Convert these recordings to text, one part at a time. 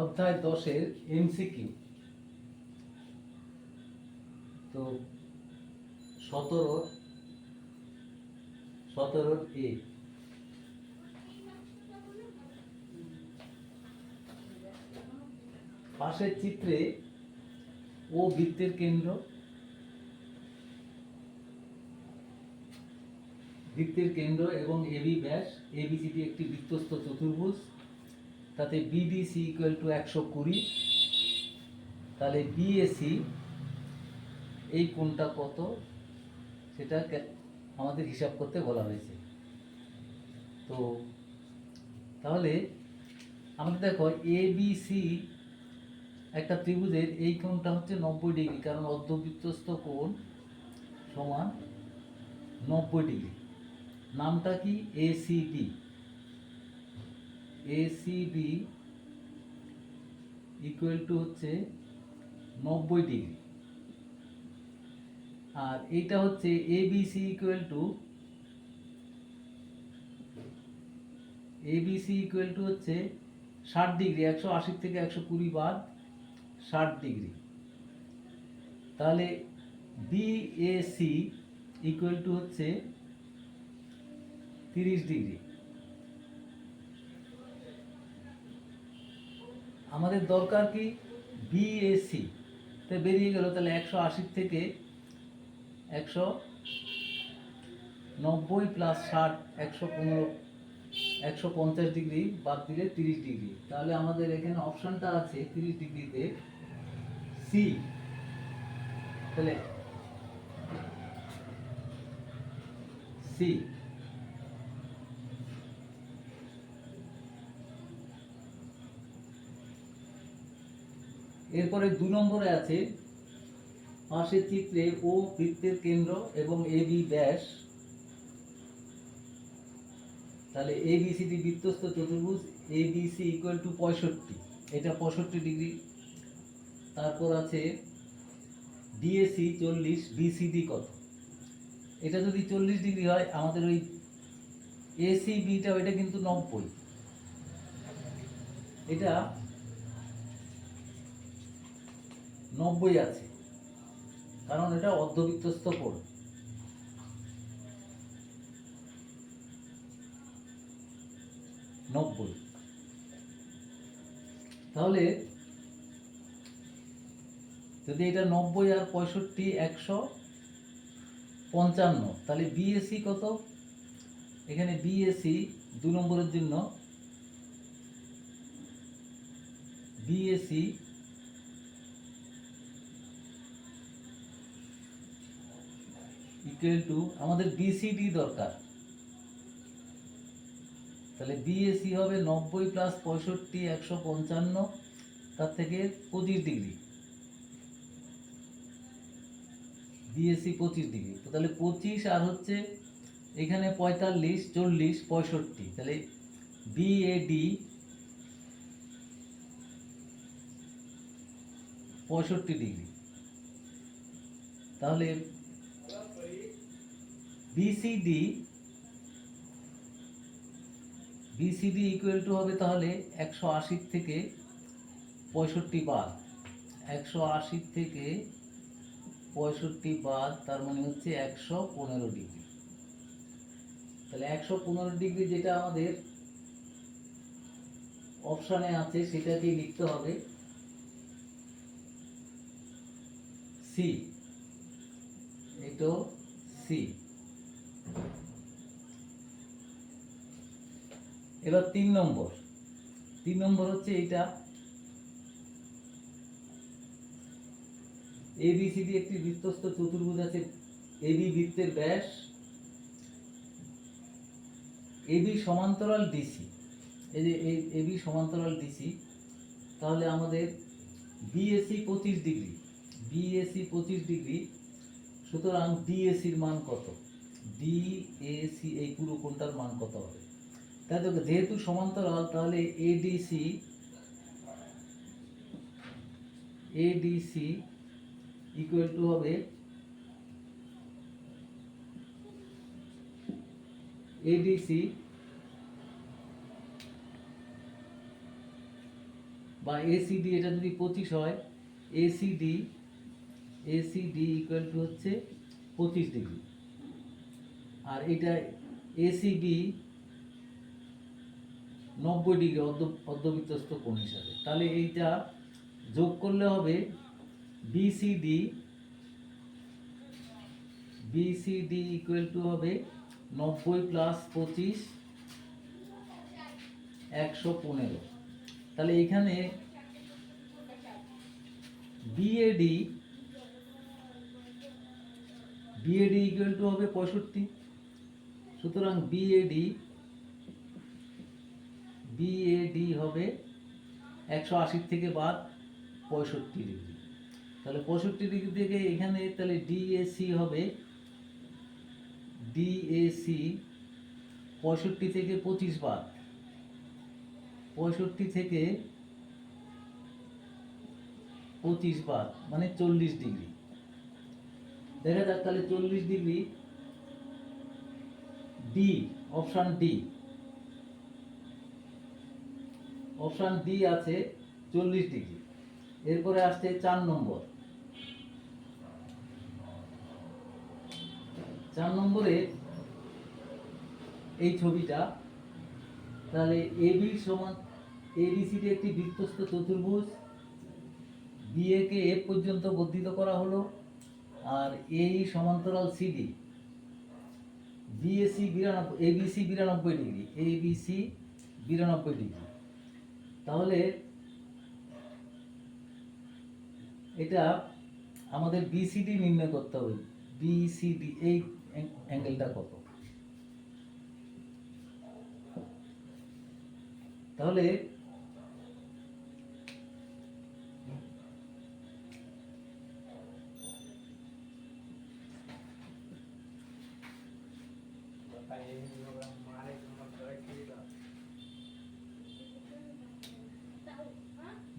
অধ্যায় দশের এমসিকিউ। তো সতেরো সতেরো এ। পাশের চিত্রে ও বৃত্তের কেন্দ্র বৃত্তের কেন্দ্র এবং এবি ব্যাস এবিসিডি একটি বৃত্তস্থ চতুর্ভুজ। তাতে বিডিসি ইকুয়াল টু একশো কুড়ি। তাহলে বিএসি এই কোণটা কত? সেটা আমাদের হিসাব করতে বলা হয়েছে। তো তাহলে আমাদের দেখো এ বি সি একটা ত্রিভুজের এই কোণটা হচ্ছে নব্বই ডিগ্রি, কারণ অর্ধবৃত্তস্থ কোণ সমান নব্বই ডিগ্রি। নামটা কি? এসিবি এসিবি ইকুয়াল টু হচ্ছে নব্বই ডিগ্রি আর এইটা হচ্ছে ABC equal to ABC equal to হচ্ছে ষাট ডিগ্রি একশো আশি থেকে একশো কুড়ি বাদ ষাট ডিগ্রি তাহলে বিএসি ইকুয়াল টু হচ্ছে তিরিশ ডিগ্রি আমাদের দরকার কি? বিএসি তো বেরিয়ে গেল তাহলে একশো আশি থেকে একশো নব্বই প্লাস ষাট, একশো পনেরো, একশো পঞ্চাশ ডিগ্রি বাদ দিলে তিরিশ ডিগ্রি তাহলে আমাদের এখানে অপশানটা আছে তিরিশ ডিগ্রিতে সি তাহলে সি এরপরে দু নম্বরে আছে পাশের চিত্রে ও বৃত্তের কেন্দ্র এবং এ বি ব্যাস। তাহলে এ বি সি ডি বৃত্তস্থ চতুর্ভুজ, A B C equal to পঁয়ষট্টি। এটা পঁয়ষট্টি ডিগ্রি। তারপর আছে ডিএসি চল্লিশ বিসিডি কত? এটা যদি চল্লিশ ডিগ্রি হয়, আমাদের ওই এসি বিটা ওইটা কিন্তু নব্বই। এটা নব্বই আছে। কারণ এটা অর্ধবৃত্তস্থ কোণ নব্বই। তাহলে যদি এটা নব্বই আর পঁয়ষট্টি একশো পঞ্চান্ন, তাহলে বিএসি কত? এখানে বিএসি দু নম্বরের জন্য বিএসি ইকুয়াল টু আমাদের বিসিডি দরকার। তাহলে বিএসি হবে নব্বই প্লাস পঁয়ষট্টি, একশো পঞ্চান্ন, তার থেকে পঁচিশ ডিগ্রি। বিএসসি পঁচিশ ডিগ্রি। তো তাহলে পঁচিশ আর হচ্ছে এখানে পঁয়তাল্লিশ, চল্লিশ, পঁয়ষট্টি। তাহলে বিএডি পঁয়ষট্টি ডিগ্রি। তাহলে বিসিডি বিসিডি ইকুয়াল টু হবে তাহলে একশো আশির থেকে পঁয়ষট্টি বাদ একশো আশির থেকে পঁয়ষট্টি বাদ তার মানে হচ্ছে একশো পনেরো ডিগ্রি। তাহলে একশো পনেরো ডিগ্রি যেটা আমাদের অপশানে আছে, সেটাকেই লিখতে হবে সি এটাও সি এবার তিন নম্বর। তিন নম্বর হচ্ছে এইটা। এবিসিডি একটি বৃত্তস্থ চতুর্ভুজ আছে। এবি বৃত্তের ব্যাস। এবি সমান্তরাল ডিসি এই যে এবি সমান্তরাল ডিসি তাহলে আমাদের বিএসি পঁচিশ ডিগ্রি। বিএসি পঁচিশ ডিগ্রি। সুতরাং ডিএসির মান কত? ডিএসি এই পুরো কোনটার মান কত হবে? দেখো, যেহেতু সমান্তরাল, তাহলে এডিসি এডিসি ইকুয়াল টু হবে এডিসি বা এসিডি এটা যদি পঁচিশ হয় এসিডি এসিডি ইকুয়াল টু হচ্ছে পঁচিশ ডিগ্রি আর এটা এসিবি নব্বই ডিগ্রি অর্ধ অর্ধবৃত্তস্থ কোণ হিসাবে। তাহলে এইটা যোগ করলে হবে বিসিডি বিসিডি ইকুয়াল টু হবে নব্বই প্লাস পঁচিশ, একশো পনেরো। তাহলে এখানে বিএডি বিএডি ইকুয়াল টু হবে পঁয়ষট্টি। সুতরাং বিএডি বিএডি হবে একশো আশির থেকে বাদ পঁয়ষট্টি ডিগ্রি। তাহলে পঁয়ষট্টি ডিগ্রি থেকে এখানে তাহলে ডিএসি হবে। ডিএসি পঁয়ষট্টি থেকে পঁচিশ বাদ পঁয়ষট্টি থেকে পঁচিশ বাদ মানে চল্লিশ ডিগ্রি। দেখা যাক তাহলে চল্লিশ degree. D option D option D আছে চল্লিশ ডিগ্রি। এরপরে আসছে চার নম্বর। চার নম্বরে এই ছবিটা, তাহলে এবি সমান এবিসিডি একটি বৃত্তস্থ চতুর্ভুজ বিএ কে এফ পর্যন্ত বর্ধিত করা হলো, আর এই সমান্তরাল সিডি বিএসি বিরানব্বই এবিসি বিরানব্বই ডিগ্রি এবিসি বিরানব্বই ডিগ্রি। তাহলে এটা আমাদের বিসিডি নির্ণয় করতে হবে। বিসিডি এই অ্যাঙ্গেলটা কত? তাহলে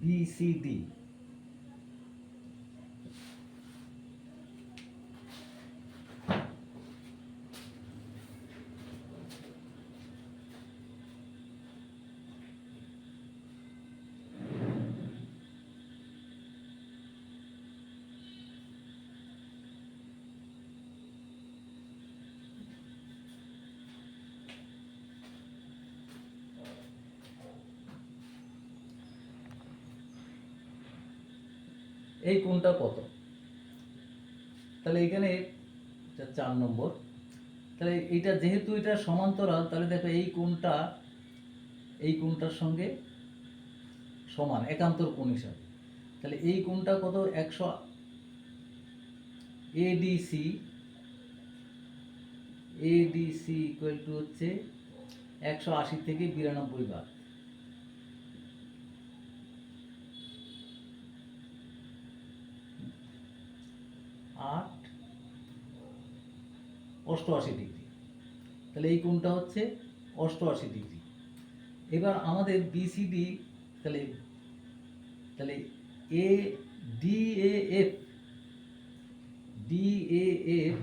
বিসিডি এই কোণটা কত? তাহলে এখানে চার নম্বর। তাহলে এটা যেহেতু এটা সমান্তরাল, তাহলে দেখো এই কোণটা, এই কোণটার সঙ্গে সমান, একান্তর কোণ হিসাবে। তাহলে এই কোণটা কত? একশো এডিসি এডিসি ইকুয়াল টু হচ্ছে একশো আশি থেকে বিরানব্বই বার। আট অষ্টআশি ডিগ্রি। তাহলে এই কোণটা হচ্ছে অষ্টআশি ডিগ্রি। এবার আমাদের বিসিডি তাহলে তাহলে A D A F D A F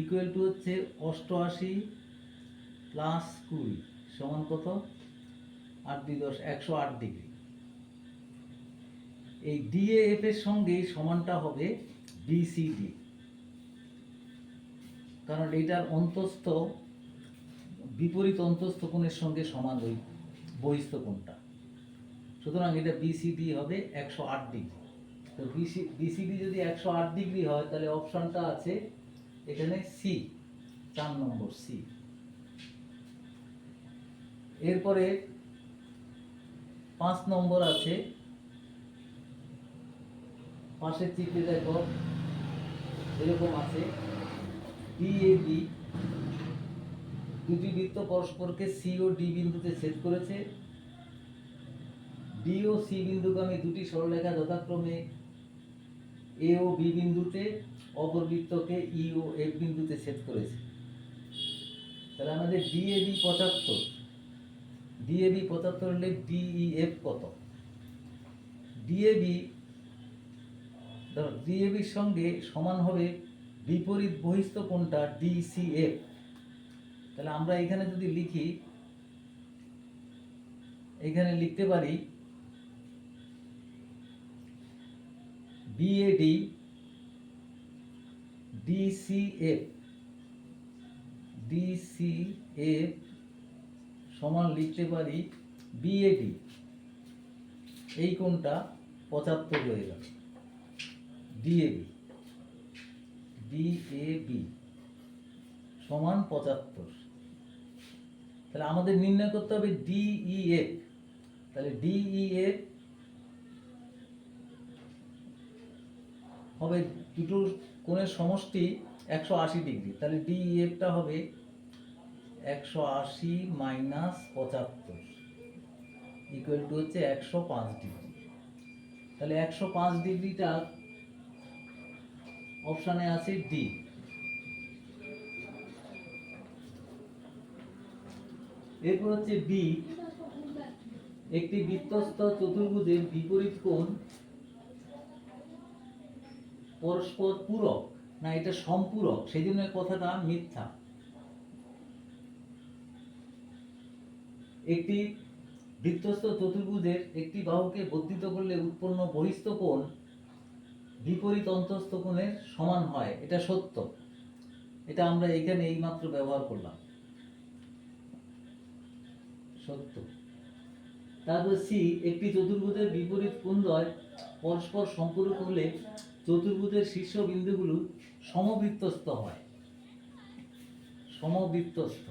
equal to হচ্ছে অষ্টআশি প্লাস কুড়ি সমান কত? আট দুই দশ, একশো আট ডিগ্রি। এই ডিএএফ এর সঙ্গে সমানটা হবে বিসিডি কারণ এটার অন্তস্থ, বিপরীত অন্তস্থ কোণের সঙ্গে সমান ওই বহিস্থ কোণটা। সুতরাং এটা বিসিডি হবে একশো আট ডিগ্রি। তো বিসি বিসিডি যদি একশো আট ডিগ্রি হয়, তাহলে অপশানটা আছে এখানে সি চার নম্বর সি এরপরে পাঁচ নম্বর আছে পাশের চিত্রে দেখো, এরকম আছে। ডিএবি দুটি বৃত্ত পরস্পরকে সি ও ডি বিন্দুতে ছেদ করেছে। ডি ও সি বিন্দুগামী দুটি সরলরেখা যথাক্রমে এ ও বি বিন্দুতে, অপর বৃত্তকে ই ও এফ বিন্দুতে ছেদ করেছে। তাহলে আমাদের ডিএবি পঁচাত্তর। ডিএবি পঁচাত্তর হলে ডিইএফ কত? ডিএবি ধরো ডিএবির সঙ্গে সমান হবে বিপরীত বহিস্থ কোণটা ডিসিএফ তাহলে আমরা এখানে যদি লিখি, এখানে লিখতে পারি বিএডি ডিসিএফ ডিসিএফ সমান লিখতে পারি বিএডি এই কোণটা পঁচাত্তর হয়ে গেল। ডিএবি ডিএবি সমান পঁচাত্তর। তাহলে আমাদের নির্ণয় করতে হবে ডিইএফ তাহলে ডিইএফ হবে দুটো কোণের সমষ্টি একশো আশি ডিগ্রি। তাহলে ডিইএফটা হবে একশো আশি মাইনাস পঁচাত্তর। ইকুয়াল টু হচ্ছে একশো পাঁচ ডিগ্রি। তাহলে একশো পাঁচ ডিগ্রিটা অপশানে আছে ডি এরপর হচ্ছে বি একটি বৃত্তস্থ চতুর্ভুজের বিপরীত কোণ পরস্পর পূরক। না, এটা সম্পূরক। সেই জন্য কথাটা মিথ্যা। একটি বৃত্তস্থ চতুর্ভুজের একটি বাহুকে বর্ধিত করলে উৎপন্ন বহিস্থ কোণ বিপরীত অন্তস্থ কোণের সমান হয়, এটা সত্য। এটা আমরা এখানে এইমাত্র ব্যবহার করলাম। সত্য। তারপর সি, একটি চতুর্ভুজের বিপরীত কোণদ্বয় পরস্পর সম্পূরক হলে চতুর্ভুজের শীর্ষ বিন্দুগুলো সমবৃত্তস্থ হয়। সমবৃত্তস্থ।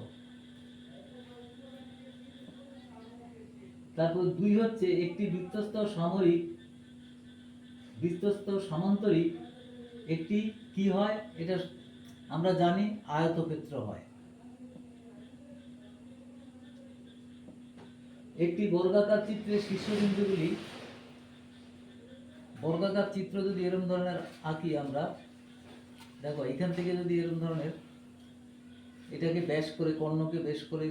তারপর দুই হচ্ছে একটি বৃত্তস্থ সামরিক বৃত্তস্থ সামান্তরিক, একটি কি হয়? এটা আমরা জানি, আয়তক্ষেত্র হয়। একটি বর্গাকার চিত্রের শীর্ষবিন্দুগুলি, বর্গাকার চিত্র যদি এরকম ধরনের আঁকি আমরা, দেখো এখান থেকে যদি এরকম ধরনের, এটাকে ব্যাস করে, কর্ণকে বেশ করে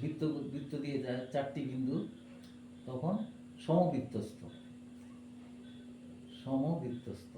বৃত্ত বৃত্ত দিয়ে যায়, চারটি বিন্দু, তখন সমবৃত্তস্থ। সমবৃত্তস্থ।